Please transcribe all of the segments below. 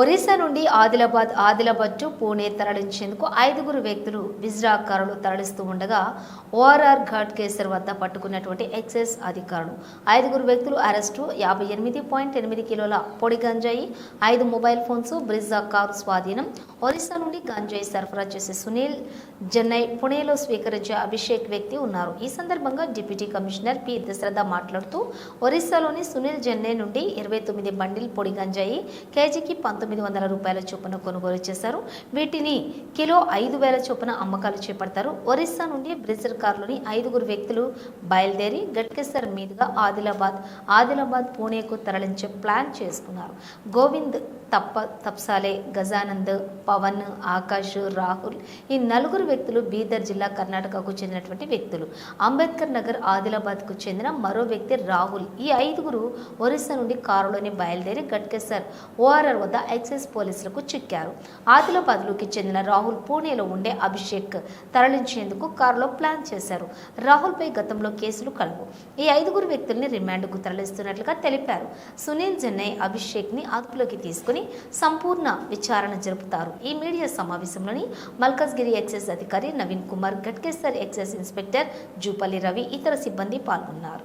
ఒరిస్సా నుండి ఆదిలాబాద్ ఆదిలాబాద్ టు పూణే తరలించేందుకు ఐదుగురు వ్యక్తులు విజ్రా కారులు తరలిస్తూ ఉండగా ఓఆర్ఆర్ ఘాట్ కేసర్ వద్ద పట్టుకున్నటువంటి ఎక్సైజ్ అధికారులు. ఐదుగురు వ్యక్తులు అరెస్టు యాభై ఎనిమిది పాయింట్ ఎనిమిది కిలోల పొడి గంజాయి ఐదు మొబైల్ ఫోన్స్ బ్రిజా కారు స్వాధీనం. ఒరిస్సా నుండి గంజాయి సరఫరా చేసే సునీల్ చెన్నై పుణేలో స్వీకరించే అభిషేక్ వ్యక్తి ఉన్నారు. ఈ సందర్భంగా డిప్యూటీ కమిషనర్ పి దశరథ మాట్లాడుతూ ఒరిస్సాలోని సునీల్ చెన్నై నుండి ఇరవై తొమ్మిది బండిల్ పొడి గంజాయి కేజీకి పంతొమ్మిది పంతొమ్మిది వందల రూపాయల చొప్పున కొనుగోలు చేశారు. వీటిని కిలో ఐదు వేల చొప్పున అమ్మకాలు చేపడతారు. ఒరిస్సా నుండి బ్రెజర్ కారులోని ఐదుగురు వ్యక్తులు బయలుదేరి గట్కేసర్ మీదుగా ఆదిలాబాద్ ఆదిలాబాద్ పూణేకు తరలించే ప్లాన్ చేసుకున్నారు. గోవింద్ తప్ప తప్సాలే. గజానంద్ పవన్ ఆకాష్ రాహుల్ ఈ నలుగురు వ్యక్తులు బీదర్ జిల్లా కర్ణాటకకు చెందినటువంటి వ్యక్తులు. అంబేద్కర్ నగర్ ఆదిలాబాద్కు చెందిన మరో వ్యక్తి రాహుల్. ఈ ఐదుగురు ఒరిస్సా నుండి కారులోని బయలుదేరి గట్కేసర్ ఓఆర్ఆర్ వద్ద ఎక్సైజ్ పోలీసులకు చిక్కారు. ఆదిలాబాద్లోకి చెందిన రాహుల్ పూణేలో ఉండే అభిషేక్ తరలించేందుకు కారులో ప్లాన్ చేశారు. రాహుల్పై గతంలో కేసులు కలవు ఈ ఐదుగురు వ్యక్తుల్ని రిమాండ్కు తరలిస్తున్నట్లుగా తెలిపారు. సునీల్ జెన్నై అభిషేక్ని అదుపులోకి తీసుకుని సంపూర్ణ విచారణ జరుపుతారు. ఈ మీడియా సమావేశంలోని మల్కజ్గిరి ఎక్సైజ్ అధికారి నవీన్ కుమార్ గట్కేసర్ ఎక్సైజ్ ఇన్స్పెక్టర్ జూపల్లి రవి ఇతర సిబ్బంది పాల్గొన్నారు.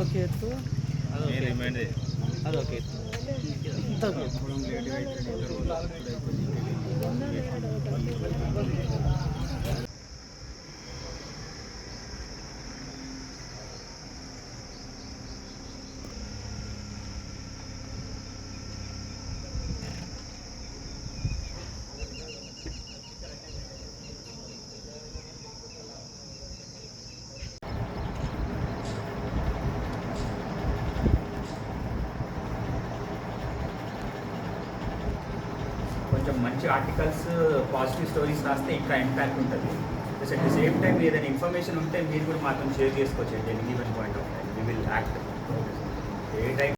ఒకే ఎత్తు అది ఒకే ఎత్తు. అది ఒకే ఎత్తు ఎంత ఒకే ఎత్తు. కొంచెం మంచి ఆర్టికల్స్ పాజిటివ్ స్టోరీస్ రాస్తే ఇంకా ఇంపాక్ట్ ఉంటుంది. Plus at the same time ఏదైనా ఇన్ఫర్మేషన్ ఉంటే మీరు కూడా మాత్రం షేర్ చేసుకోవచ్చు delivery point of time we will act a time